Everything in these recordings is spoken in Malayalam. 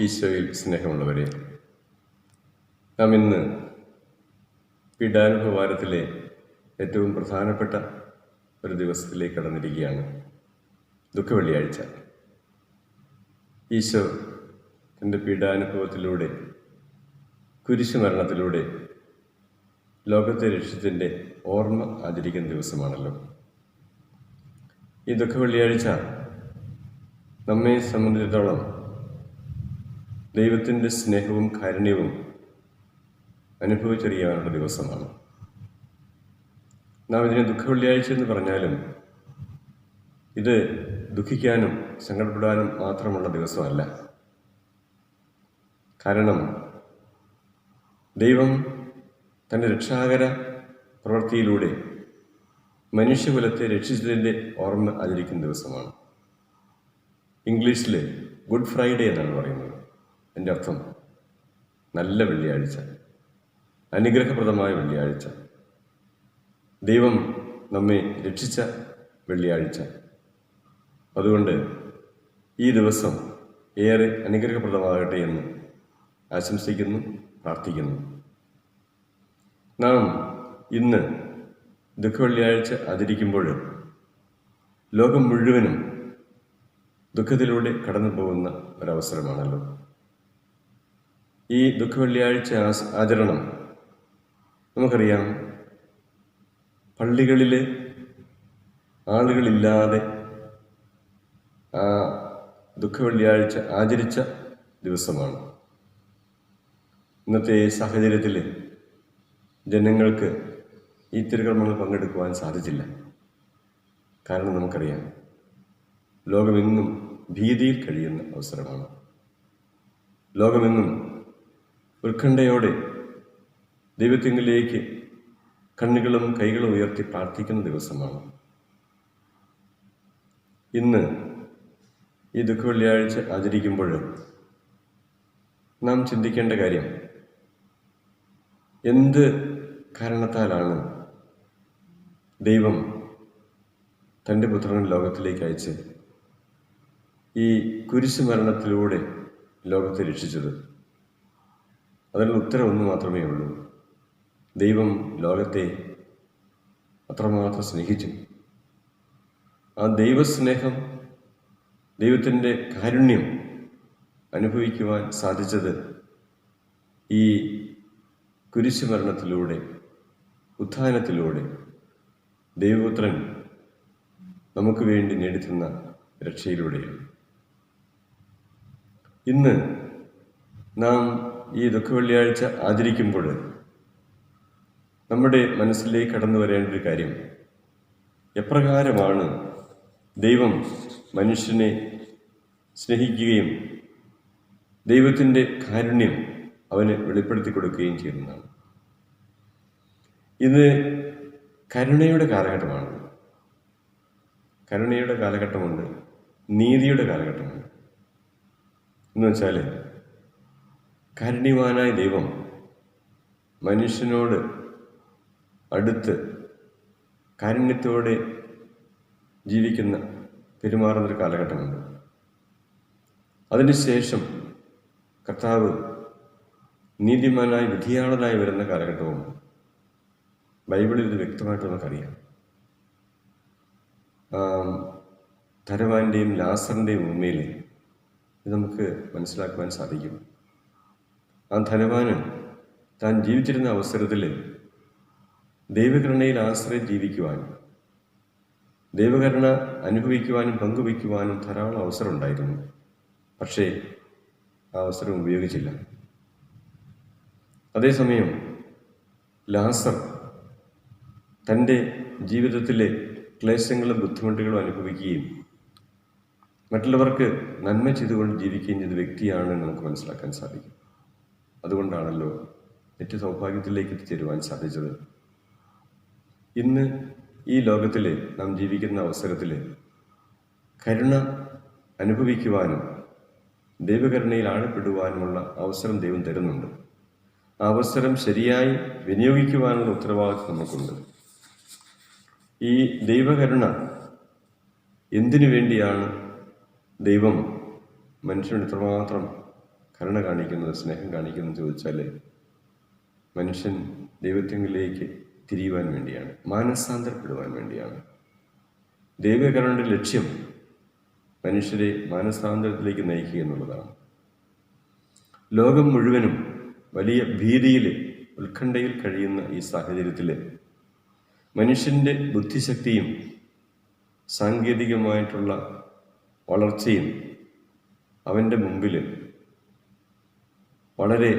ഈശോയിൽ സ്നേഹമുള്ളവരെ നാം ഇന്ന് പീഡാനുഭവാരത്തിലെ ഏറ്റവും പ്രധാനപ്പെട്ട ഒരു ദിവസത്തിലേക്ക് കടന്നിരിക്കുകയാണ്. ദുഃഖവെള്ളിയാഴ്ച. ഈശോ തന്റെ പീഡാനുഭവത്തിലൂടെ കുരിശുമരണത്തിലൂടെ ലോകത്തെ രക്ഷത്തിന്റെ ഓർമ്മ ആചരിക്കുന്ന ദിവസമാണല്ലോ. ഈ ദുഃഖവെള്ളിയാഴ്ച നമ്മെ സംബന്ധിച്ചിടത്തോളം ദൈവത്തിന്റെ സ്നേഹവും കാരുണ്യവും അനുഭവിച്ചറിയാനുള്ള ദിവസമാണ്. നാം ഇതിനെ ദുഃഖവെള്ളിയാഴ്ച എന്ന് പറഞ്ഞാലും ഇത് ദുഃഖിക്കാനും സങ്കടപ്പെടാനും മാത്രമുള്ള ദിവസമല്ല. കാരണം ദൈവം തന്റെ രക്ഷാകര പ്രവൃത്തിയിലൂടെ മനുഷ്യകുലത്തെ രക്ഷിച്ചതിന്റെ ഓർമ്മ ആചരിക്കുന്ന ദിവസമാണ്. ഇംഗ്ലീഷിൽ ഗുഡ് ഫ്രൈഡേ എന്നാണ് പറയുന്നത്. എന്റെ അർത്ഥം നല്ല വെള്ളിയാഴ്ച. അനുഗ്രഹപ്രദമായ വെള്ളിയാഴ്ച. ദൈവം നമ്മെ രക്ഷിച്ച വെള്ളിയാഴ്ച. അതുകൊണ്ട് ഈ ദിവസം ഏറെ അനുഗ്രഹപ്രദമാകട്ടെ എന്ന് ആശംസിക്കുന്നു പ്രാർത്ഥിക്കുന്നു. നാം ഇന്ന് ദുഃഖവെള്ളിയാഴ്ച ആചരിക്കുമ്പോൾ ലോകം മുഴുവനും ദുഃഖത്തിലൂടെ കടന്നു പോകുന്ന ഒരവസരമാണല്ലോ. ഈ ദുഃഖവെള്ളിയാഴ്ച വെള്ളിയാഴ്ച ആചരണം. നമുക്കറിയാം പള്ളികളിൽ ആളുകളില്ലാതെ ആ ദുഃഖവെള്ളിയാഴ്ച ആചരിച്ച ദിവസമാണ്. ഇന്നത്തെ സാഹചര്യത്തിൽ ജനങ്ങൾക്ക് ഈ തിരുക്കർമ്മങ്ങൾ പങ്കെടുക്കുവാൻ സാധിച്ചില്ല. കാരണം നമുക്കറിയാം ലോകമെങ്ങും ഭീതിയിൽ കഴിയുന്ന അവസരമാണ്. ലോകമെന്നും ഉത്കണ്ഠയോടെ ദൈവത്തിങ്കിലേക്ക് കണ്ണുകളും കൈകളും ഉയർത്തി പ്രാർത്ഥിക്കുന്ന ദിവസമാണ്. ഇന്ന് ഈ ദുഃഖ വെള്ളിയാഴ്ച ആചരിക്കുമ്പോൾ നാം ചിന്തിക്കേണ്ട കാര്യം എന്ത് കാരണത്താലാണ് ദൈവം തന്റെ പുത്രനെ ലോകത്തിലേക്ക് അയച്ച് ഈ കുരിശു മരണത്തിലൂടെ ലോകത്തെ രക്ഷിച്ചത്? അതിനുള്ള ഉത്തരം ഒന്ന് മാത്രമേ ഉള്ളൂ. ദൈവം ലോകത്തെ അത്രമാത്രം സ്നേഹിച്ചു. ആ ദൈവസ്നേഹം ദൈവത്തിന്റെ കാരുണ്യം അനുഭവിക്കുവാൻ സാധിച്ചത് ഈ കുരിശുമരണത്തിലൂടെ ഉത്ഥാനത്തിലൂടെ ദൈവപുത്രൻ നമുക്ക് വേണ്ടി നേടിത്തുന്ന രക്ഷയിലൂടെയാണ്. ഇന്ന് നാം ഈ ദുഃഖവെള്ളിയാഴ്ച ആചരിക്കുമ്പോൾ നമ്മുടെ മനസ്സിലേക്ക് കടന്നു വരേണ്ട ഒരു കാര്യം. എപ്രകാരമാണ് ദൈവം മനുഷ്യനെ സ്നേഹിക്കുകയും ദൈവത്തിന്റെ കാരുണ്യം അവന് വെളിപ്പെടുത്തി കൊടുക്കുകയും ചെയ്യുന്നതാണ്. ഇത് കരുണയുടെ കാലഘട്ടമാണ്. കരുണയുടെ കാലഘട്ടമുണ്ട് നീതിയുടെ കാലഘട്ടമുണ്ട്. എന്ന് വെച്ചാൽ കാരുണ്യവാനായ ദൈവം മനുഷ്യനോട് അടുത്ത് കാരുണ്യത്തോടെ ജീവിക്കുന്ന പെരുമാറുന്നൊരു കാലഘട്ടമുണ്ട്. അതിനുശേഷം കർത്താവ് നീതിമാനായി വിധിയാളനായി വരുന്ന കാലഘട്ടവും ബൈബിളിൽ ഇത് വ്യക്തമായിട്ട് നമുക്കറിയാം. ധനവാന്റെയും ലാസറിന്റെയും ഉമ്മയിൽ ഇത് നമുക്ക് മനസ്സിലാക്കുവാൻ സാധിക്കും. ആ ധനവാന് താൻ ജീവിച്ചിരുന്ന അവസരത്തിൽ ദൈവകരുണയിൽ ആശ്രയം ജീവിക്കുവാനും ദൈവകരുണ അനുഭവിക്കുവാനും പങ്കുവയ്ക്കുവാനും ധാരാളം അവസരം ഉണ്ടായിരുന്നു പക്ഷേ ആ അവസരം ഉപയോഗിച്ചില്ല. അതേസമയം ലാസർ തന്റെ ജീവിതത്തിലെ ക്ലേശങ്ങളും ബുദ്ധിമുട്ടുകളും അനുഭവിക്കുകയും മറ്റുള്ളവർക്ക് നന്മ ചെയ്തുകൊണ്ട് ജീവിക്കുകയും ചെയ്ത വ്യക്തിയാണെന്ന് നമുക്ക് മനസ്സിലാക്കാൻ സാധിക്കും. അതുകൊണ്ടാണല്ലോ ഏറ്റ സൗഭാഗ്യത്തിലേക്ക് എത്തിച്ചേരുവാൻ സാധിച്ചത്. ഇന്ന് ഈ ലോകത്തിൽ നാം ജീവിക്കുന്ന അവസരത്തിൽ കരുണ അനുഭവിക്കുവാനും ദൈവകരുണയിൽ ആഴപ്പെടുവാനുമുള്ള അവസരം ദൈവം തരുന്നുണ്ട്. ആ അവസരം ശരിയായി വിനിയോഗിക്കുവാനുള്ള ഉത്തരവാദിത്വം നമുക്കുണ്ട്. ഈ ദൈവകരുണ എന്തിനു വേണ്ടിയാണ് ദൈവം മനുഷ്യനോട് ഇത്രമാത്രം കരുണ കാണിക്കുന്നത് സ്നേഹം കാണിക്കുന്നത് ചോദിച്ചാൽ മനുഷ്യൻ ദൈവത്തിങ്കിലേക്ക് തിരിയുവാൻ വേണ്ടിയാണ് മാനസാന്തരപ്പെടുവാൻ വേണ്ടിയാണ്. ദൈവകരുണയുടെ ലക്ഷ്യം മനുഷ്യരെ മാനസാന്തരത്തിലേക്ക് നയിക്കുക എന്നുള്ളതാണ്. ലോകം മുഴുവനും വലിയ ഭീതിയിൽ ഉത്കണ്ഠയിൽ കഴിയുന്ന ഈ സാഹചര്യത്തിൽ മനുഷ്യന്റെ ബുദ്ധിശക്തിയും സാങ്കേതികമായിട്ടുള്ള വളർച്ചയും അവന്റെ മുമ്പിൽ വളരെ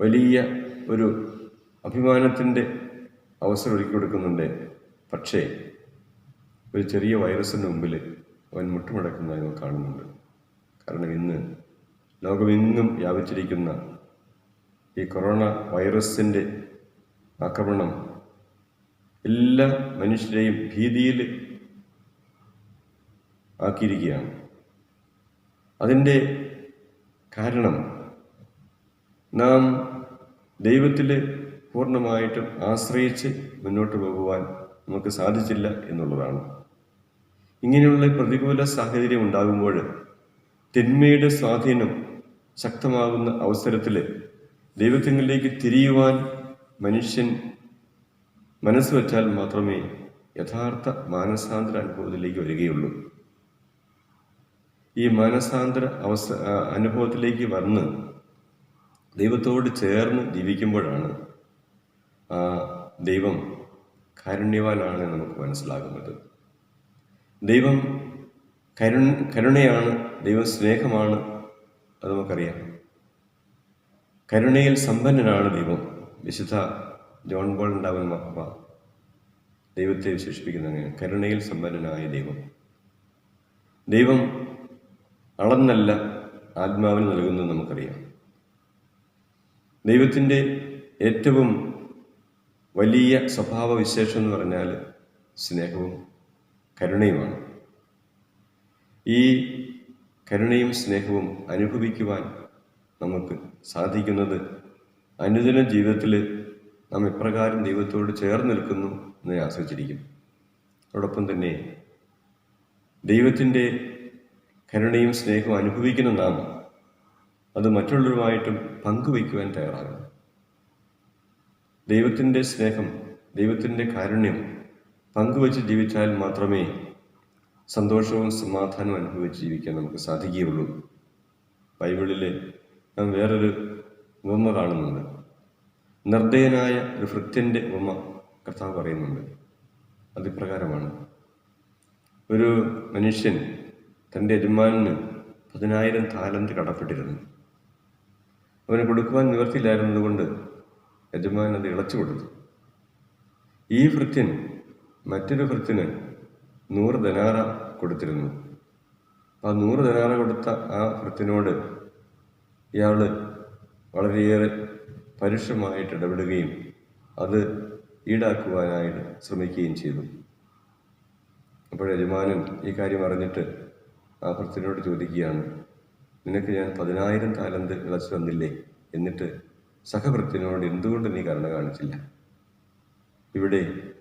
വലിയ ഒരു അഭിമാനത്തിന്റെ അവസരം ഒരുക്കി കൊടുക്കുന്നുണ്ട്. പക്ഷേ ഒരു ചെറിയ വൈറസിന്റെ മുമ്പിൽ അവൻ മുട്ടുമടക്കുന്നതായി നമ്മൾ കാണുന്നുണ്ട്. കാരണം ഇന്ന് ലോകമെങ്ങും വ്യാപിച്ചിരിക്കുന്ന ഈ കൊറോണ വൈറസിന്റെ ആക്രമണം എല്ലാ മനുഷ്യരെയും ഭീതിയിൽ ആക്കിയിരിക്കുകയാണ്. അതിന്റെ കാരണം നാം ദൈവത്തിൽ പൂർണമായിട്ടും ആശ്രയിച്ച് മുന്നോട്ട് പോകുവാൻ നമുക്ക് സാധിച്ചില്ല എന്നുള്ളതാണ്. ഇങ്ങനെയുള്ള പ്രതികൂല സാഹചര്യം ഉണ്ടാകുമ്പോൾ തിന്മയുടെ സ്വാധീനം ശക്തമാകുന്ന അവസരത്തിൽ ദൈവത്തിങ്ങളിലേക്ക് തിരിയുവാൻ മനുഷ്യൻ മനസ്സ് വച്ചാൽ മാത്രമേ യഥാർത്ഥ മാനസാന്തര അനുഭവത്തിലേക്ക് വരികയുള്ളൂ. ഈ മാനസാന്തര അവസ്ഥ അനുഭവത്തിലേക്ക് വന്ന് ദൈവത്തോട് ചേർന്ന് ജീവിക്കുമ്പോഴാണ് ദൈവം കാരുണ്യവാനാണ് നമുക്ക് മനസ്സിലാകുന്നത്. ദൈവം കരു കരുണയാണ് ദൈവം സ്നേഹമാണ് അത് നമുക്കറിയാം. കരുണയിൽ സമ്പന്നനാണ് ദൈവം. വിശുദ്ധ ജോൺ ബോൾ ഉണ്ടാവൻ മഹബ ദൈവത്തെ വിശേഷിപ്പിക്കുന്ന കരുണയിൽ സമ്പന്നനായ ദൈവം. ദൈവം അളന്നല്ല ആത്മാവിന് നൽകുന്നത് നമുക്കറിയാം. ദൈവത്തിന്റെ ഏറ്റവും വലിയ സ്വഭാവ വിശേഷം എന്ന് പറഞ്ഞാൽ സ്നേഹവും കരുണയുമാണ്. ഈ കരുണയും സ്നേഹവും അനുഭവിക്കുവാൻ നമുക്ക് സാധിക്കുന്നത് അനുദിന ജീവിതത്തിൽ നാം ഇപ്രകാരം ദൈവത്തോട് ചേർന്ന് നിൽക്കുന്നു എന്നതിനെ ആശ്രയിച്ചിരിക്കും അതോടൊപ്പം തന്നെ ദൈവത്തിന്റെ കരുണയും സ്നേഹവും അനുഭവിക്കുന്ന നാം അത് മറ്റുള്ളവരുമായിട്ടും പങ്കുവയ്ക്കുവാൻ തയ്യാറാകണം. ദൈവത്തിന്റെ സ്നേഹം ദൈവത്തിന്റെ കാരുണ്യം പങ്കുവച്ച് ജീവിച്ചാൽ മാത്രമേ സന്തോഷവും സമാധാനവും അനുഭവിച്ച് ജീവിക്കാൻ നമുക്ക് സാധിക്കുകയുള്ളൂ. ബൈബിളിൽ നാം വേറൊരു ഉപമ കാണുന്നുണ്ട്. നിർദ്ദയനായ ഒരു ഭൃത്യന്റെ ഉപമ കർത്താവ് പറയുന്നുണ്ട്. അതിപ്രകാരമാണ് ഒരു മനുഷ്യൻ തന്റെ യജമാനന് പതിനായിരം താലന്ത് കടപ്പെട്ടിരുന്നു. അവന് കൊടുക്കുവാൻ നിവർത്തിയില്ലായിരുന്നതുകൊണ്ട് യജമാൻ അത് ഇളച്ചു കൊടുത്തു. ഈ ഭൃത്യൻ മറ്റൊരു ഭൃത്യന് നൂറ് ധനാറ കൊടുത്തിരുന്നു. ആ നൂറ് ധനാറ കൊടുത്ത ആ ഭൃത്യനോട് ഇയാൾ വളരെയേറെ പരുഷമായിട്ട് ഇടപെടുകയും അത് ഈടാക്കുവാനായിട്ട് ശ്രമിക്കുകയും ചെയ്തു. അപ്പോൾ യജമാനൻ ഈ കാര്യം അറിഞ്ഞിട്ട് ആ ചോദിക്കുകയാണ്. നിനക്ക് ഞാൻ പതിനായിരം താലന്ത് ഇളച്ചു തന്നില്ലേ? എന്നിട്ട് സഹഭൃത്യനോട് എന്തുകൊണ്ട് നീ കരുണ കാണിച്ചില്ല? ഇവിടെ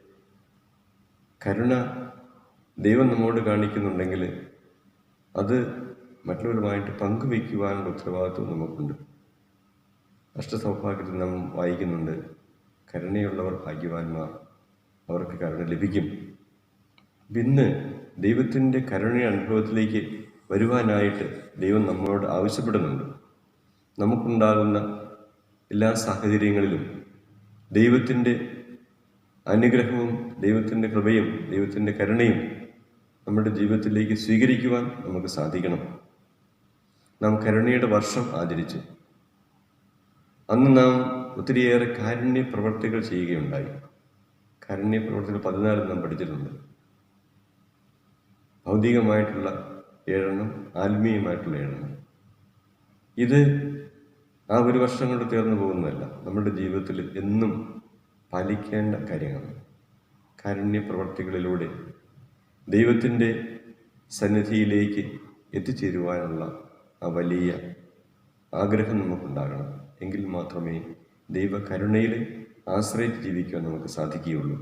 കരുണ ദൈവം നമ്മോട് കാണിക്കുന്നുണ്ടെങ്കിൽ അത് മറ്റുള്ളവരുമായിട്ട് പങ്കുവയ്ക്കുവാനുള്ള ഉത്തരവാദിത്വം നമുക്കുണ്ട്. അഷ്ടസൗഭാഗ്യത്തിൽ നാം വായിക്കുന്നുണ്ട് കരുണയുള്ളവർ ഭാഗ്യവാന്മാർ അവർക്ക് കരുണ ലഭിക്കും. ഇന്ന് ദൈവത്തിന്റെ കരുണ അനുഭവത്തിലേക്ക് വരുവാനായിട്ട് ദൈവം നമ്മളോട് ആവശ്യപ്പെടുന്നുണ്ട്. നമുക്കുണ്ടാകുന്ന എല്ലാ സാഹചര്യങ്ങളിലും ദൈവത്തിന്റെ അനുഗ്രഹവും ദൈവത്തിന്റെ കൃപയും ദൈവത്തിന്റെ കരുണയും നമ്മുടെ ജീവിതത്തിലേക്ക് സ്വീകരിക്കുവാൻ നമുക്ക് സാധിക്കണം. നാം കരുണയുടെ വർഷം ആചരിച്ചു. അന്ന് നാം ഒത്തിരിയേറെ കാരുണ്യ പ്രവർത്തികൾ ചെയ്യുകയുണ്ടായി. കാരുണ്യ പ്രവർത്തികൾ പതിനാല് നാം പഠിച്ചിട്ടുണ്ട്. ഭൗതികമായിട്ടുള്ള ഏഴെണ്ണം ആത്മീയമായിട്ടുള്ള ഏഴെണ്ണം. ഇത് ആ ഒരു വർഷം കൊണ്ട് തീർന്നു പോകുന്നതല്ല. നമ്മുടെ ജീവിതത്തിൽ എന്നും പാലിക്കേണ്ട കാര്യങ്ങളാണ്. കാരുണ്യ പ്രവർത്തികളിലൂടെ ദൈവത്തിന്റെ സന്നിധിയിലേക്ക് എത്തിച്ചേരുവാനുള്ള ആ വലിയ ആഗ്രഹം നമുക്കുണ്ടാകണം. എങ്കിൽ മാത്രമേ ദൈവകരുണയിൽ ആശ്രയിച്ച് ജീവിക്കാൻ നമുക്ക് സാധിക്കുകയുള്ളൂ.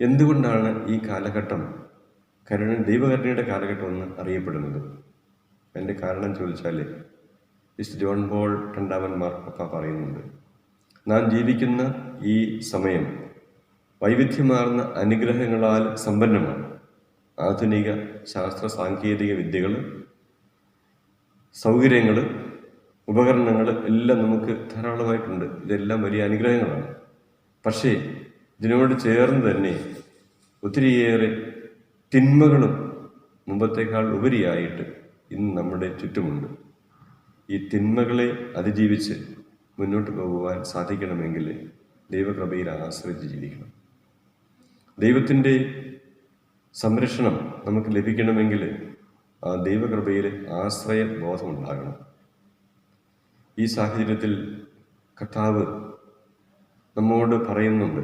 എന്തുകൊണ്ടാണ് ഈ കാലഘട്ടം കരുണ ദൈവകരുണയുടെ കാലഘട്ടം എന്ന് അറിയപ്പെടുന്നത്. അതിന്റെ കാരണം ചോദിച്ചാൽ വിശുദ്ധ ജോൺ പോൾ രണ്ടാമൻ മാർപ്പ പറയുന്നുണ്ട്. നാം ജീവിക്കുന്ന ഈ സമയം വൈവിധ്യമാർന്ന അനുഗ്രഹങ്ങളാൽ സമ്പന്നമാണ്. ആധുനിക ശാസ്ത്ര സാങ്കേതിക വിദ്യകൾ സൗകര്യങ്ങൾ ഉപകരണങ്ങൾ എല്ലാം നമുക്ക് ധാരാളമായിട്ടുണ്ട്. ഇതെല്ലാം വലിയ അനുഗ്രഹങ്ങളാണ്. പക്ഷേ ഇതിനോട് ചേർന്ന് തന്നെ ഒത്തിരിയേറെ തിന്മകളും മുമ്പത്തേക്കാൾ ഉപരിയായിട്ട് ഇന്ന് നമ്മുടെ ചുറ്റുമുണ്ട്. ഈ തിന്മകളെ അതിജീവിച്ച് മുന്നോട്ട് പോകുവാൻ സാധിക്കണമെങ്കിൽ ദൈവകൃപയിൽ ആശ്രയിച്ച് ജീവിക്കണം. ദൈവത്തിന്റെ സംരക്ഷണം നമുക്ക് ലഭിക്കണമെങ്കിൽ ആ ദൈവകൃപയിൽ ആശ്രയ ബോധമുണ്ടാകണം ഈ സാഹചര്യത്തിൽ കർത്താവ് നമ്മോട് പറയുന്നുണ്ട്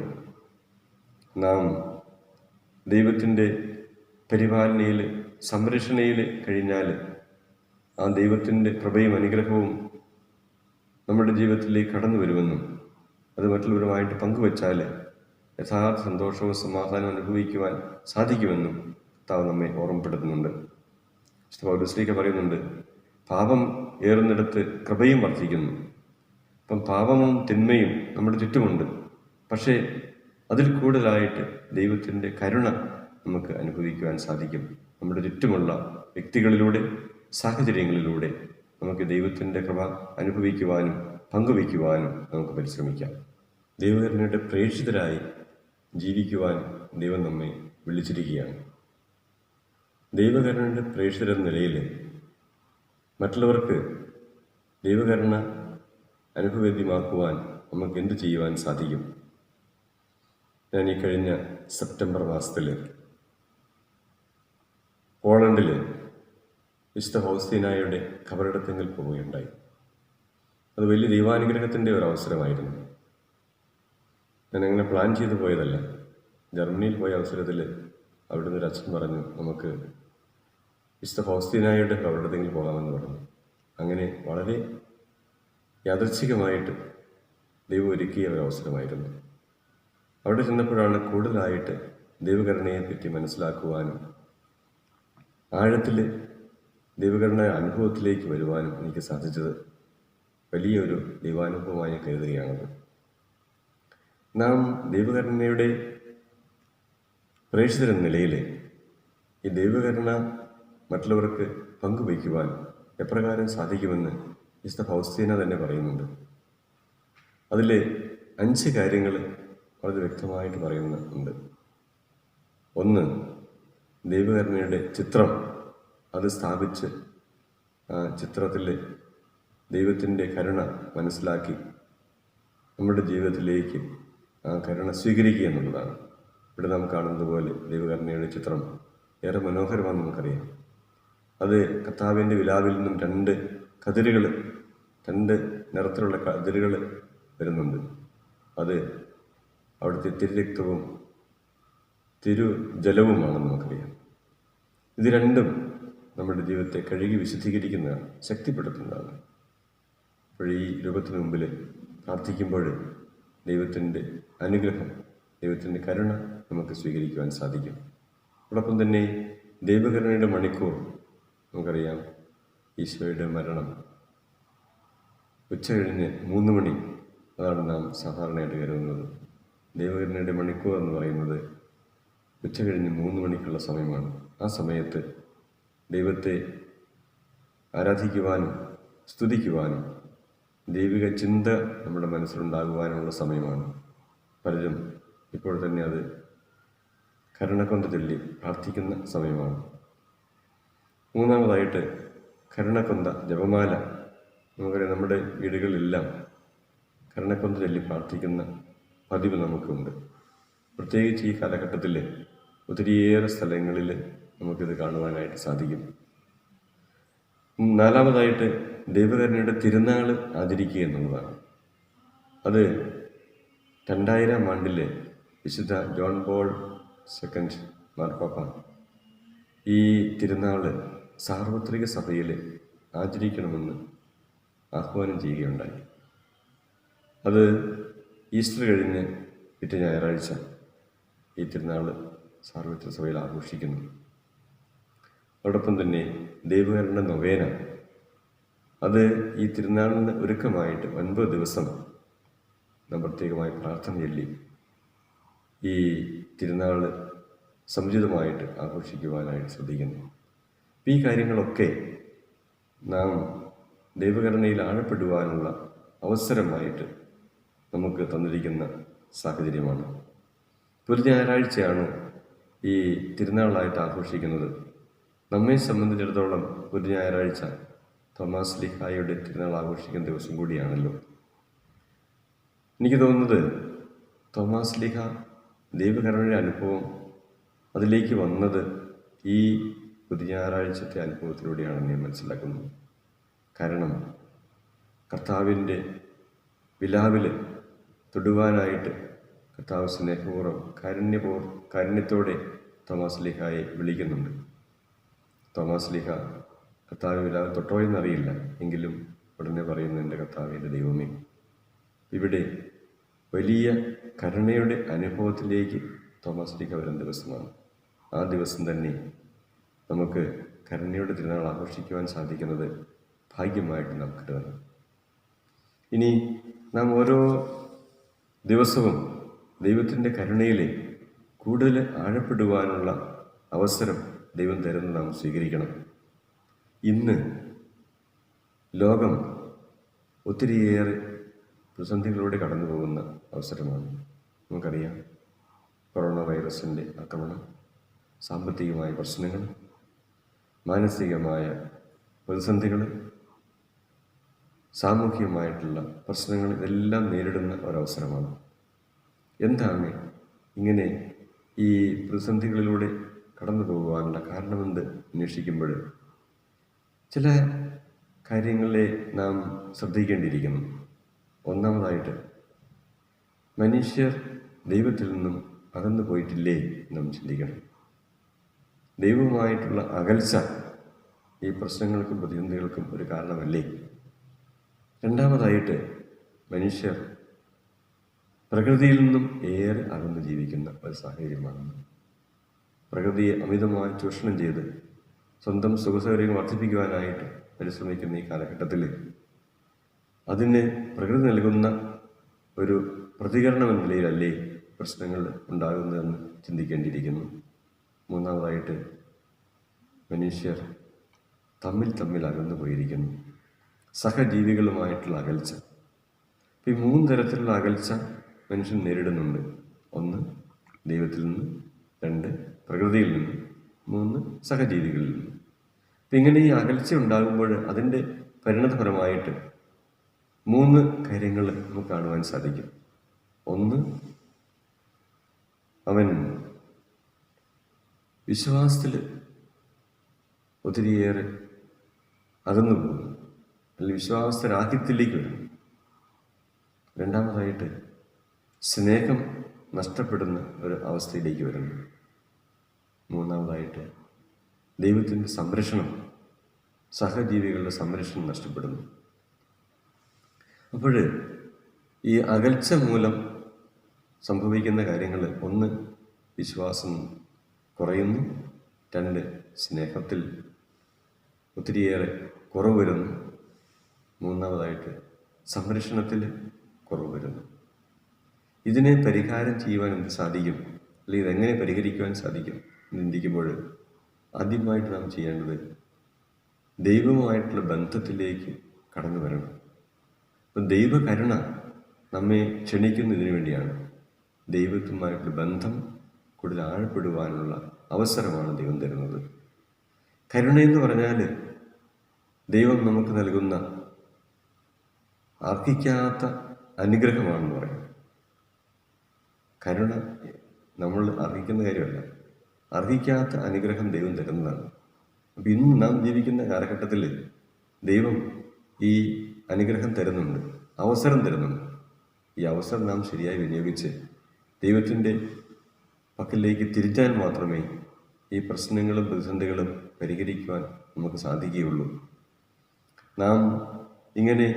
നാം ദൈവത്തിന്റെ പരിപാലനയിൽ സംരക്ഷണയിൽ കഴിഞ്ഞാൽ ആ ദൈവത്തിന്റെ കൃപയും അനുഗ്രഹവും നമ്മുടെ ജീവിതത്തിലേക്ക് കടന്നു വരുമെന്നും അത് മറ്റുള്ളവരുമായിട്ട് പങ്കുവച്ചാൽ യഥാർത്ഥ സന്തോഷവും സമാധാനവും അനുഭവിക്കുവാൻ സാധിക്കുമെന്നും കർത്താവ് നമ്മെ ഓർമ്മപ്പെടുത്തുന്നുണ്ട്. പൗരസ്ലീക്ക് പറയുന്നുണ്ട് പാപം ഏറുന്നിടത്ത് കൃപയും വർദ്ധിക്കുന്നു. അപ്പം പാപവും തിന്മയും നമ്മുടെ ചുറ്റുമുണ്ട്. പക്ഷേ അതിൽ കൂടുതലായിട്ട് ദൈവത്തിന്റെ കരുണ നമുക്ക് അനുഭവിക്കുവാൻ സാധിക്കും. നമ്മുടെ ചുറ്റുമുള്ള വ്യക്തികളിലൂടെ സാഹചര്യങ്ങളിലൂടെ നമുക്ക് ദൈവത്തിന്റെ കൃപ അനുഭവിക്കുവാനും പങ്കുവയ്ക്കുവാനും നമുക്ക് പരിശ്രമിക്കാം. ദൈവകരണയുടെ പ്രേക്ഷിതരായി ജീവിക്കുവാൻ ദൈവം നമ്മെ വിളിച്ചിരിക്കുകയാണ്. ദൈവകരണയുടെ പ്രേക്ഷിതരെന്ന നിലയിൽ മറ്റുള്ളവർക്ക് ദൈവകരണ അനുഭവേദ്യമാക്കുവാൻ നമുക്ക് എന്തു ചെയ്യുവാൻ സാധിക്കും? ഞാൻ ഈ കഴിഞ്ഞ സെപ്റ്റംബർ മാസത്തിൽ പോളണ്ടിൽ വിശുദ്ധ ഹൗസ്തീനായുടെ ഖബറിടത്തെങ്കിൽ പോവുകയുണ്ടായി. അത് വലിയ ദൈവാനുഗ്രഹത്തിന്റെ ഒരു അവസരമായിരുന്നു ഞാൻ അങ്ങനെ പ്ലാൻ ചെയ്തു പോയതല്ല. ജർമ്മനിയിൽ പോയ അവസരത്തിൽ അവിടുന്ന് ഒരു അച്ഛൻ പറഞ്ഞു നമുക്ക് വിശുദ്ധ ഹോസ്തീനായുടെ ഖബറിടത്തെങ്കിൽ പോകാമെന്ന് പറഞ്ഞു. അങ്ങനെ വളരെ യാദൃച്ഛികമായിട്ട് ദൈവം ഒരുക്കിയ ഒരു അവസരമായിരുന്നു. അവിടെ ചെന്നപ്പോഴാണ് കൂടുതലായിട്ട് ദൈവകരുണയെ പറ്റി മനസ്സിലാക്കുവാനും ആഴത്തിൽ ദൈവഘടന അനുഭവത്തിലേക്ക് വരുവാനും എനിക്ക് സാധിച്ചത് വലിയൊരു ദൈവാനുഭവമായി കരുതുകയാണത്. നാം ദൈവകരുണയുടെ പ്രേക്ഷിതരെന്ന നിലയിൽ ഈ ദൈവകരുണ മറ്റുള്ളവർക്ക് പങ്കുവയ്ക്കുവാൻ എപ്രകാരം സാധിക്കുമെന്ന് വിശുദ്ധ ഫൗസ്തീന തന്നെ പറയുന്നുണ്ട്. അതിൽ അഞ്ച് കാര്യങ്ങൾ വളരെ വ്യക്തമായിട്ട് പറയുന്നുണ്ട് ഒന്ന് ദൈവകരുണയുടെ ചിത്രം അത് സ്ഥാപിച്ച് ആ ചിത്രത്തിൽ ദൈവത്തിന്റെ കരുണ മനസ്സിലാക്കി നമ്മുടെ ജീവിതത്തിലേക്ക് ആ കരുണ സ്വീകരിക്കുക എന്നുള്ളതാണ്. ഇവിടെ നാം കാണുന്നത് പോലെ ദൈവകരുണയുടെ ചിത്രം ഏറെ മനോഹരമാണെന്ന് നമുക്കറിയാം. അത് കർത്താവിന്റെ വിലാവിൽ നിന്നും രണ്ട് കതിരുകൾ രണ്ട് നിറത്തിലുള്ള കതിരുകൾ വരുന്നുണ്ട്. അത് അവിടുത്തെ തിരുരക്തവും തിരു ജലവുമാണെന്ന് നമുക്കറിയാം. ഇത് രണ്ടും നമ്മുടെ ജീവിതത്തെ കഴുകി വിശുദ്ധീകരിക്കുന്നതാണ് ശക്തിപ്പെടുത്തുന്നതാണ്. അപ്പോൾ ഈ രൂപത്തിന് മുമ്പിൽ പ്രാർത്ഥിക്കുമ്പോൾ ദൈവത്തിന്റെ അനുഗ്രഹം ദൈവത്തിന്റെ കരുണ നമുക്ക് സ്വീകരിക്കുവാൻ സാധിക്കും. അതോടൊപ്പം തന്നെ ദൈവകരുണയുടെ മണിക്കൂർ നമുക്കറിയാം. ഈശോയുടെ മരണം ഉച്ച കഴിഞ്ഞ് മൂന്ന് മണി അതാണ് നാം സാധാരണയായിട്ട് കരുതുന്നത്. ദൈവകരുണയുടെ മണിക്കൂർ എന്ന് പറയുന്നത് ഉച്ച കഴിഞ്ഞ് മൂന്ന് മണിക്കുള്ള സമയമാണ്. ആ സമയത്ത് ദൈവത്തെ ആരാധിക്കുവാനും സ്തുതിക്കുവാനും ദൈവിക ചിന്ത നമ്മുടെ മനസ്സിലുണ്ടാകുവാനുള്ള സമയമാണ്. പലരും ഇപ്പോൾ തന്നെ അത് കരുണക്കൊണ്ട് ചൊല്ലി പ്രാർത്ഥിക്കുന്ന സമയമാണ്. മൂന്നാമതായിട്ട് കരുണക്കൊന്ത ജപമാല. നമുക്കറിയാം നമ്മുടെ വീടുകളിലെല്ലാം കരുണക്കൊന്ത ചൊല്ലി പ്രാർത്ഥിക്കുന്ന പതിവ് നമുക്കുണ്ട്. പ്രത്യേകിച്ച് ഈ കാലഘട്ടത്തിൽ ഒത്തിരിയേറെ സ്ഥലങ്ങളിൽ നമുക്കിത് കാണുവാനായിട്ട് സാധിക്കും. നാലാമതായിട്ട് ദൈവകരുണയുടെ തിരുനാൾ ആചരിക്കുക എന്നുള്ളതാണ്. അത് രണ്ടായിരം ആണ്ടിലെ വിശുദ്ധ ജോൺ പോൾ സെക്കൻഡ് മാർപ്പാപ്പ ഈ തിരുനാൾ സാർവത്രിക സഭയിൽ ആചരിക്കണമെന്ന് ആഹ്വാനം ചെയ്യുകയുണ്ടായി. അത് ഈസ്റ്റർ കഴിഞ്ഞ് പിറ്റേ ഞായറാഴ്ച ഈ തിരുനാൾ സാർവത്രിക സഭയിൽ ആഘോഷിക്കുന്നു. അതോടൊപ്പം തന്നെ ദൈവകരുടെ നൊവേന. അത് ഈ തിരുനാളിന് ഒരുക്കമായിട്ട് ഒൻപത് ദിവസം നാം പ്രത്യേകമായി പ്രാർത്ഥന ചൊല്ലി ഈ തിരുനാൾ സമുചിതമായിട്ട് ആഘോഷിക്കുവാനായിട്ട് ശ്രദ്ധിക്കുന്നു. ഈ കാര്യങ്ങളൊക്കെ നാം ദൈവകരണയിൽ ആഴപ്പെടുവാനുള്ള അവസരമായിട്ട് നമുക്ക് തന്നിരിക്കുന്ന സാഹചര്യമാണ്. ഒരു ഞായറാഴ്ചയാണ് ഈ തിരുനാളായിട്ട് ആഘോഷിക്കുന്നത്. നമ്മെ സംബന്ധിച്ചിടത്തോളം ഒരു ഞായറാഴ്ച തോമാസ് ലിഹായുടെ തിരുനാൾ ആഘോഷിക്കുന്ന ദിവസം കൂടിയാണല്ലോ. എനിക്ക് തോന്നുന്നത് തോമാസ് ലിഹ ദൈവകരണയുടെ അനുഭവം അതിലേക്ക് വന്നത് ഈ ഒരു ഞായറാഴ്ചത്തെ അനുഭവത്തിലൂടെയാണെന്ന് ഞാൻ മനസ്സിലാക്കുന്നു. കാരണം കർത്താവിന്റെ വിലാവിൽ തൊടുവാനായിട്ട് കർത്താവ് സ്നേഹപൂർവം കാരുണ്യപൂർ കാരുണ്യത്തോടെ തോമസ് ലിഹായെ വിളിക്കുന്നുണ്ട്. തോമസ് ലിഹ കർത്താവ് ഇല്ലാതെ തൊട്ടോ എന്നറിയില്ല. എങ്കിലും ഉടനെ പറയുന്നു എന്റെ കർത്താവ് എന്റെ ദൈവമേ ഇവിടെ വലിയ കരുണയുടെ അനുഭവത്തിലേക്ക് തോമസ് ലിഹ വരുന്ന ദിവസമാണ്. ആ ദിവസം തന്നെ നമുക്ക് കരുണയുടെ തിരുനാൾ ആഘോഷിക്കുവാൻ സാധിക്കുന്നത് ഭാഗ്യമായിട്ട് നാം കരുതണം. ഇനി നാം ഓരോ ദിവസവും ദൈവത്തിന്റെ കരുണയിൽ കൂടുതൽ ആഴപ്പെടുവാനുള്ള അവസരം ദൈവം തരുന്ന നാം സ്വീകരിക്കണം. ഇന്ന് ലോകം ഒത്തിരിയേറെ പ്രതിസന്ധികളിലൂടെ കടന്നു പോകുന്ന അവസരമാണ്. നമുക്കറിയാം കൊറോണ വൈറസിന്റെ ആക്രമണം സാമ്പത്തികമായ പ്രശ്നങ്ങൾ മാനസികമായ പ്രതിസന്ധികൾ സാമൂഹികമായിട്ടുള്ള പ്രശ്നങ്ങൾ ഇതെല്ലാം നേരിടുന്ന ഒരവസരമാണ്. എന്താണ് ഇങ്ങനെ ഈ പ്രതിസന്ധികളിലൂടെ കടന്നു പോകുവാനുള്ള കാരണമെന്ത് അന്വേഷിക്കുമ്പോൾ? ചില കാര്യങ്ങളെ നാം ശ്രദ്ധിക്കേണ്ടിയിരിക്കുന്നു. ഒന്നാമതായിട്ട് മനുഷ്യർ ദൈവത്തിൽ നിന്നും അകന്നു പോയിട്ടില്ലേ നാം ചിന്തിക്കണം. ദൈവവുമായിട്ടുള്ള അകൽച്ച ഈ പ്രശ്നങ്ങൾക്കും പ്രതിസന്ധികൾക്കും ഒരു കാരണമല്ലേ? രണ്ടാമതായിട്ട് മനുഷ്യർ പ്രകൃതിയിൽ നിന്നും ഏറെ അകന്ന് ജീവിക്കുന്ന ഒരു സാഹചര്യമാണ്. പ്രകൃതിയെ അമിതമായി ചൂഷണം ചെയ്ത് സ്വന്തം സുഖസൗകര്യങ്ങൾ വർദ്ധിപ്പിക്കുവാനായിട്ട് പരിശ്രമിക്കുന്ന ഈ കാലഘട്ടത്തിൽ അതിന് പ്രകൃതി നൽകുന്ന ഒരു പ്രതികരണം എന്ന നിലയിലല്ലേ പ്രശ്നങ്ങൾ ഉണ്ടാകുന്നതെന്ന് ചിന്തിക്കേണ്ടിയിരിക്കുന്നു. മൂന്നാമതായിട്ട് മനുഷ്യർ തമ്മിൽ തമ്മിൽ അകന്നു പോയിരിക്കുന്നു. സഹജീവികളുമായിട്ടുള്ള അകൽച്ച. ഈ മൂന്ന് തരത്തിലുള്ള അകൽച്ച മനുഷ്യൻ നേരിടുന്നുണ്ട്. ഒന്ന് ദൈവത്തിൽ നിന്ന്. രണ്ട് പ്രകൃതിയിൽ നിന്ന്. മൂന്ന് സഹജീവികളിൽ നിന്ന്. അപ്പം ഇങ്ങനെ ഈ അകൽച്ച ഉണ്ടാകുമ്പോൾ അതിന്റെ പരിണതഫലമായിട്ട് മൂന്ന് കാര്യങ്ങൾ നമുക്ക് കാണുവാൻ സാധിക്കും. ഒന്ന് അവൻ വിശ്വാസത്തിൽ ഒത്തിരിയേറെ അകന്നു പോകുന്നു. അല്ലെങ്കിൽ വിശ്വാസരാഹിത്യത്തിലേക്ക് വരുന്നു. രണ്ടാമതായിട്ട് സ്നേഹം നഷ്ടപ്പെടുന്ന ഒരു അവസ്ഥയിലേക്ക് വരുന്നു. മൂന്നാമതായിട്ട് ദൈവത്തിന്റെ സംരക്ഷണം സഹജീവികളുടെ സംരക്ഷണം നഷ്ടപ്പെടുന്നു. അപ്പോൾ ഈ അകൽച്ച മൂലം സംഭവിക്കുന്ന കാര്യങ്ങൾ ഒന്ന് വിശ്വാസം കുറയുന്നു. രണ്ട് സ്നേഹത്തിൽ ഒത്തിരിയേറെ കുറവ് വരുന്നു. മൂന്നാമതായിട്ട് സംരക്ഷണത്തിൽ കുറവ് വരുന്നു. ഇതിനെ പരിഹാരം ചെയ്യുവാൻ എന്ത് സാധിക്കും. അല്ലെങ്കിൽ ഇതെങ്ങനെ പരിഹരിക്കുവാൻ സാധിക്കും ചിന്തിക്കുമ്പോൾ ആദ്യമായിട്ട് നാം ചെയ്യേണ്ടത് ദൈവമായിട്ടുള്ള ബന്ധത്തിലേക്ക് കടന്നു വരണം. അപ്പം ദൈവകരുണ നമ്മെ ക്ഷണിക്കുന്നതിന് വേണ്ടിയാണ് ദൈവത്തുമായിട്ടുള്ള ബന്ധം കൂടുതൽ ആഴപ്പെടുവാനുള്ള അവസരമാണ് ദൈവം തരുന്നത്. കരുണ എന്ന് പറഞ്ഞാൽ ദൈവം നമുക്ക് നൽകുന്ന അർഹിക്കാത്ത അനുഗ്രഹമാണെന്ന് പറയും. കരുണ നമ്മൾ അർഹിക്കുന്ന കാര്യമല്ല. അർഹിക്കാത്ത അനുഗ്രഹം ദൈവം തരുന്നതാണ്. അപ്പം ഇന്ന് നാം ജീവിക്കുന്ന കാലഘട്ടത്തിൽ ദൈവം ഈ അനുഗ്രഹം തരുന്നുണ്ട്. അവസരം തരുന്നുണ്ട്. ഈ അവസരം നാം ശരിയായി വിനിയോഗിച്ച് ദൈവത്തിന്റെ പക്കലേക്ക് തിരിച്ചാൽ മാത്രമേ ഈ പ്രശ്നങ്ങളും പ്രതിസന്ധികളും പരിഹരിക്കുവാൻ നമുക്ക് സാധിക്കുകയുള്ളൂ. നാം ഇങ്ങനെ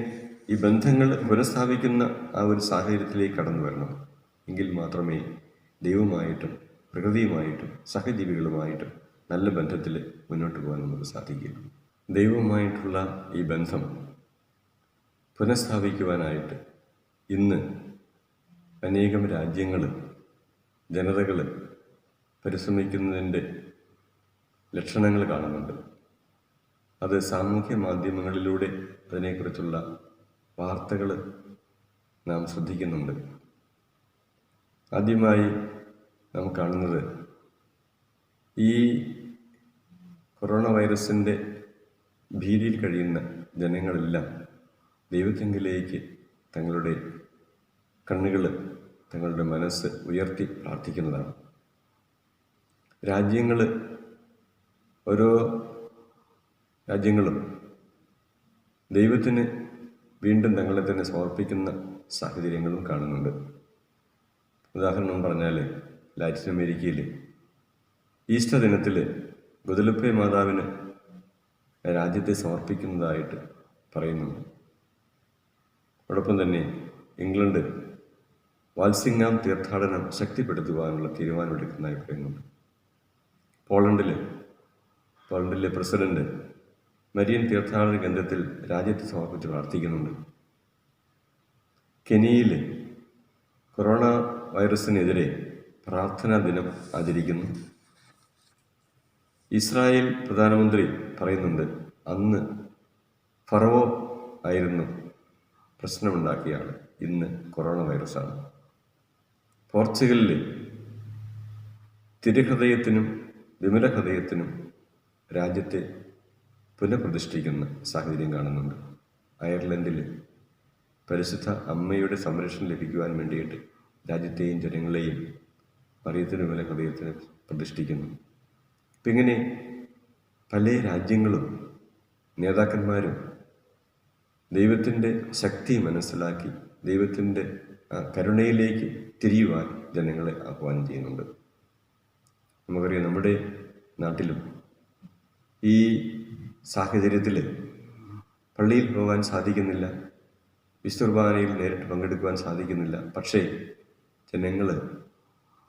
ഈ ബന്ധങ്ങൾ പുനഃസ്ഥാപിക്കുന്ന ആ ഒരു സാഹചര്യത്തിലേക്ക് കടന്നു വരണം. എങ്കിൽ മാത്രമേ ദൈവമായിട്ടും പ്രകൃതിയുമായിട്ടും സഹജീവികളുമായിട്ടും നല്ല ബന്ധത്തിൽ മുന്നോട്ട് പോകാൻ നമുക്ക് സാധിക്കുകയുള്ളൂ. ദൈവവുമായിട്ടുള്ള ഈ ബന്ധം പുനഃസ്ഥാപിക്കുവാനായിട്ട് ഇന്ന് അനേകം രാജ്യങ്ങൾ ജനതകൾ പരിശ്രമിക്കുന്നതിന്റെ ലക്ഷണങ്ങൾ കാണുന്നുണ്ട്. അത് സാമൂഹ്യ മാധ്യമങ്ങളിലൂടെ അതിനെക്കുറിച്ചുള്ള വാർത്തകൾ നാം ശ്രദ്ധിക്കുന്നുണ്ട്. ആദ്യമായി നാം കാണുന്നത് ഈ കൊറോണ വൈറസിന്റെ ഭീതിയിൽ കഴിയുന്ന ജനങ്ങളെല്ലാം ദൈവത്തെങ്കിലേക്ക് തങ്ങളുടെ കണ്ണുകൾ തങ്ങളുടെ മനസ്സ് ഉയർത്തി പ്രാർത്ഥിക്കുന്നതാണ്. രാജ്യങ്ങൾ ഓരോ രാജ്യങ്ങളും ദൈവത്തിന് വീണ്ടും തങ്ങളെ തന്നെ സമർപ്പിക്കുന്ന സാഹചര്യങ്ങളും കാണുന്നുണ്ട്. ഉദാഹരണം പറഞ്ഞാൽ ലാറ്റിൻ അമേരിക്കയിൽ ഈസ്റ്റർ ദിനത്തിൽ ഗുദലുപ്പെ മാതാവിന് രാജ്യത്തെ സമർപ്പിക്കുന്നതായിട്ട് പറയുന്നുണ്ട്. അതോടൊപ്പം തന്നെ ഇംഗ്ലണ്ട് വാത്സിംഗാം തീർത്ഥാടനം ശക്തിപ്പെടുത്തുവാനുള്ള തീരുമാനമെടുക്കുന്നതായി പറയുന്നുണ്ട്. പോളണ്ടിൽ പോളണ്ടിലെ പ്രസിഡന്റ് മരിയൻ തീർത്ഥാടന കേന്ദ്രത്തിൽ രാജ്യത്തെ സമർപ്പിച്ച് പ്രാർത്ഥിക്കുന്നുണ്ട്. കെനിയയിൽ കൊറോണ വൈറസിനെതിരെ പ്രാർത്ഥനാ ദിനം ആചരിക്കുന്നു. ഇസ്രായേൽ പ്രധാനമന്ത്രി പറയുന്നുണ്ട് അന്ന് ഫറവോ ആയിരുന്നു പ്രശ്നമുണ്ടാക്കിയാണ്. ഇന്ന് കൊറോണ വൈറസാണ്. പോർച്ചുഗലിൽ തിരുഹൃദയത്തിനും വിമല ഹൃദയത്തിനും രാജ്യത്തെ പുനഃപ്രതിഷ്ഠിക്കുന്ന സാഹചര്യം കാണുന്നുണ്ട്. അയർലൻഡിൽ പരിശുദ്ധ അമ്മയുടെ സംരക്ഷണം ലഭിക്കുവാൻ വേണ്ടിയിട്ട് രാജ്യത്തെയും ജനങ്ങളെയും മറിയത്തിന് മേലെ ഹൃദയത്തിന് പ്രതിഷ്ഠിക്കുന്നു. അപ്പം ഇങ്ങനെ പല രാജ്യങ്ങളും നേതാക്കന്മാരും ദൈവത്തിന്റെ ശക്തി മനസ്സിലാക്കി ദൈവത്തിന്റെ കരുണയിലേക്ക് തിരിയുവാൻ ജനങ്ങളെ ആഹ്വാനം ചെയ്യുന്നുണ്ട്. നമുക്കറിയാം നമ്മുടെ നാട്ടിലും ഈ സാഹചര്യത്തിൽ പള്ളിയിൽ പോകാൻ സാധിക്കുന്നില്ല വിശ്വർബാനയിൽ നേരിട്ട് പങ്കെടുക്കുവാൻ സാധിക്കുന്നില്ല. പക്ഷേ ജനങ്ങൾ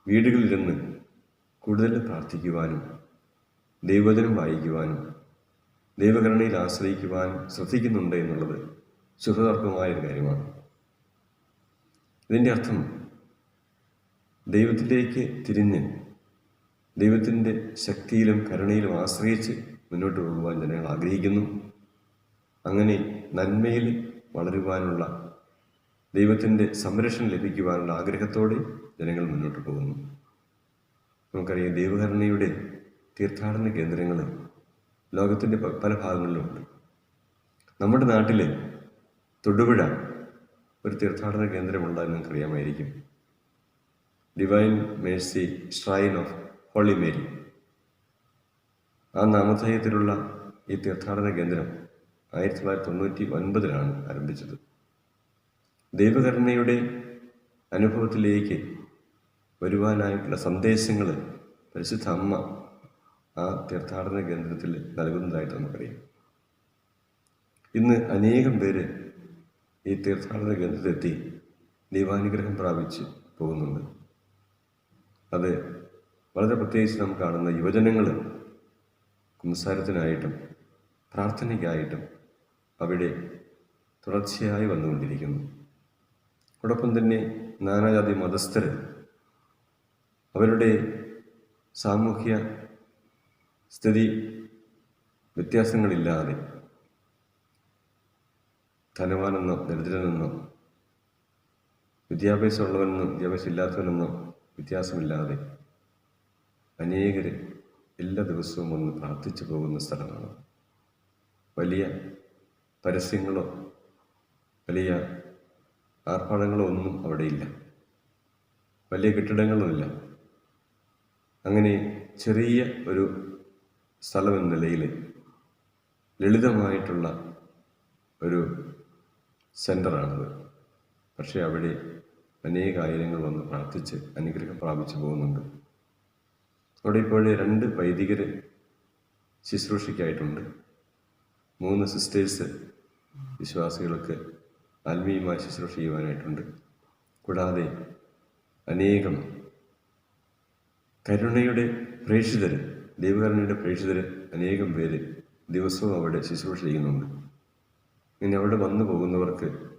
വീടുകളിലിരുന്ന് കൂടുതൽ പ്രാർത്ഥിക്കുവാനും ദൈവവചനം വായിക്കുവാനും ദൈവകരുണയിൽ ആശ്രയിക്കുവാൻ ശ്രദ്ധിക്കുന്നുണ്ട് എന്നുള്ളത് ശുഭതർക്കമായൊരു കാര്യമാണ്. ഇതിന്റെ അർത്ഥം ദൈവത്തിലേക്ക് തിരിഞ്ഞ് ദൈവത്തിന്റെ ശക്തിയിലും കരുണയിലും ആശ്രയിച്ച് മുന്നോട്ട് പോകുവാൻ ജനങ്ങൾ ആഗ്രഹിക്കുന്നു. അങ്ങനെ നന്മയിൽ വളരുവാനുള്ള ദൈവത്തിന്റെ സംരക്ഷണം ലഭിക്കുവാനുള്ള ആഗ്രഹത്തോടെ ജനങ്ങൾ മുന്നോട്ട് പോകുന്നു. നമുക്കറിയാം ദൈവകരുണയുടെ തീർത്ഥാടന കേന്ദ്രങ്ങൾ ലോകത്തിന്റെ പല ഭാഗങ്ങളിലുമുണ്ട് നമ്മുടെ നാട്ടിൽ തൊടുപുഴ ഒരു തീർത്ഥാടന കേന്ദ്രമുണ്ടെന്ന് നമുക്കറിയാമായിരിക്കും. Divine mercy shrine of holy Mary ആ നാമധേയത്തിലുള്ള ഈ തീർത്ഥാടന കേന്ദ്രം ആയിരത്തി തൊള്ളായിരത്തി തൊണ്ണൂറ്റി ഒൻപതിലാണ് ആരംഭിച്ചത്. ദൈവകരുണയുടെ അനുഭവത്തിലേക്ക് വരുവാനായിട്ടുള്ള സന്ദേശങ്ങൾ പരിശുദ്ധ അമ്മ ആ തീർത്ഥാടന കേന്ദ്രത്തിൽ നൽകുന്നതായിട്ട് നമുക്കറിയാം. ഇന്ന് അനേകം പേര് ഈ തീർത്ഥാടന കേന്ദ്രത്തിലെത്തി ദൈവാനുഗ്രഹം പ്രാപിച്ച് പോകുന്നുണ്ട്. അത് വളരെ പ്രത്യേകിച്ച് നാം കാണുന്ന യുവജനങ്ങൾ കുംസാരത്തിനായിട്ടും പ്രാർത്ഥനയ്ക്കായിട്ടും അവിടെ തുടർച്ചയായി വന്നുകൊണ്ടിരിക്കുന്നു. അതോടൊപ്പം തന്നെ നാനാജാതി മതസ്ഥർ അവരുടെ സാമൂഹ്യ സ്ഥിതി വ്യത്യാസങ്ങളില്ലാതെ ധനവാനെന്നോ ദരിദ്രനെന്നോ വിദ്യാഭ്യാസമുള്ളവനെന്നോ വിദ്യാഭ്യാസം ഇല്ലാത്തവനെന്നോ വ്യത്യാസമില്ലാതെ അനേകർ എല്ലാ ദിവസവും ഒന്ന് പ്രാർത്ഥിച്ചു പോകുന്ന സ്ഥലമാണ്. വലിയ പരസ്യങ്ങളോ വലിയ ആർഭാടങ്ങളോ ഒന്നും അവിടെയില്ല. വലിയ കെട്ടിടങ്ങളുമില്ല. അങ്ങനെ ചെറിയ ഒരു സ്ഥലം എന്ന നിലയിൽ ലളിതമായിട്ടുള്ള ഒരു സെന്ററാണത് പക്ഷേ അവിടെ അനേകായിരങ്ങൾ വന്ന് പ്രാർത്ഥിച്ച് അനുഗ്രഹം പ്രാപിച്ചു പോകുന്നുണ്ട്. അവിടെ ഇപ്പോൾ രണ്ട് വൈദികർ ശുശ്രൂഷയ്ക്കായിട്ടുണ്ട്. മൂന്ന് സിസ്റ്റേഴ്സ് വിശ്വാസികൾക്ക് ആത്മീയമായി ശുശ്രൂഷ ചെയ്യുവാനായിട്ടുണ്ട്. കൂടാതെ അനേകം കരുണയുടെ പ്രേക്ഷിതർ ദൈവകരുണയുടെ പ്രേക്ഷിതർ അനേകം പേര് ദിവസവും അവിടെ ശുശ്രൂഷ ചെയ്യുന്നുണ്ട്. ഇങ്ങനെ അവിടെ വന്നു പോകുന്നവർക്ക്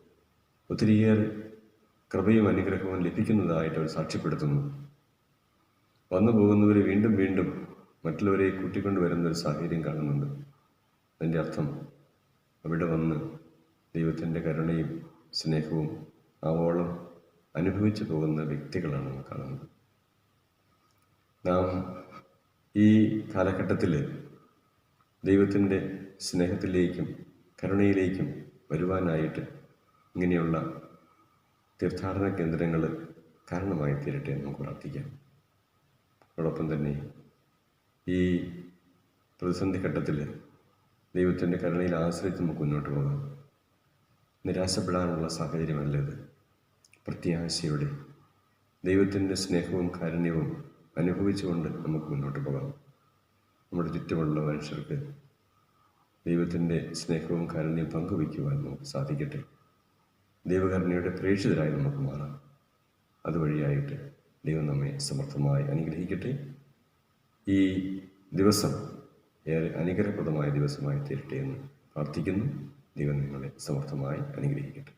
ഒത്തിരിയേറെ കൃപയും അനുഗ്രഹവും ലഭിക്കുന്നതായിട്ട് അവർ സാക്ഷ്യപ്പെടുത്തുന്നു. വന്നു പോകുന്നവർ വീണ്ടും വീണ്ടും മറ്റുള്ളവരെ കൂട്ടിക്കൊണ്ടുവരുന്ന ഒരു സാഹചര്യം കാണുന്നുണ്ട്. അതിന്റെ അർത്ഥം അവിടെ വന്ന് ദൈവത്തിന്റെ കരുണയും സ്നേഹവും ആവോളം അനുഭവിച്ചു പോകുന്ന വ്യക്തികളാണ് നാം കാണുന്നത്. നാം ഈ കാലഘട്ടത്തിൽ ദൈവത്തിന്റെ സ്നേഹത്തിലേക്കും കരുണയിലേക്കും വരുവാനായിട്ട് ഇങ്ങനെയുള്ള തീർത്ഥാടന കേന്ദ്രങ്ങൾ കാരണമായി തീരട്ടെ നമുക്ക് പ്രാർത്ഥിക്കാം. അതോടൊപ്പം തന്നെ ഈ പ്രതിസന്ധി ഘട്ടത്തിൽ ദൈവത്തിന്റെ കരുണയിൽ ആശ്രയിച്ച് നമുക്ക് മുന്നോട്ട് പോകാം. നിരാശപ്പെടാനുള്ള സാഹചര്യമല്ല ഇത് പ്രത്യാശയോടെ ദൈവത്തിന്റെ സ്നേഹവും കാരുണ്യവും അനുഭവിച്ചുകൊണ്ട് നമുക്ക് മുന്നോട്ട് പോകാം. നമ്മുടെ ചുറ്റുമുള്ള മനുഷ്യർക്ക് ദൈവത്തിന്റെ സ്നേഹവും കാരുണ്യവും പങ്കുവയ്ക്കുവാൻ നമുക്ക് സാധിക്കട്ടെ. ദൈവകരുണയുടെ പ്രേക്ഷിതരായി നമുക്ക് മാറാം. അതുവഴിയായിട്ട് ദൈവം നമ്മെ സമർത്ഥമായി അനുഗ്രഹിക്കട്ടെ. ഈ ദിവസം ഏറെ അനുഗ്രഹപ്രദമായ ദിവസമായി തീരട്ടെ എന്ന് പ്രാർത്ഥിക്കുന്നു. ദൈവം നിങ്ങളെ സമർത്ഥമായി അനുഗ്രഹിക്കട്ടെ.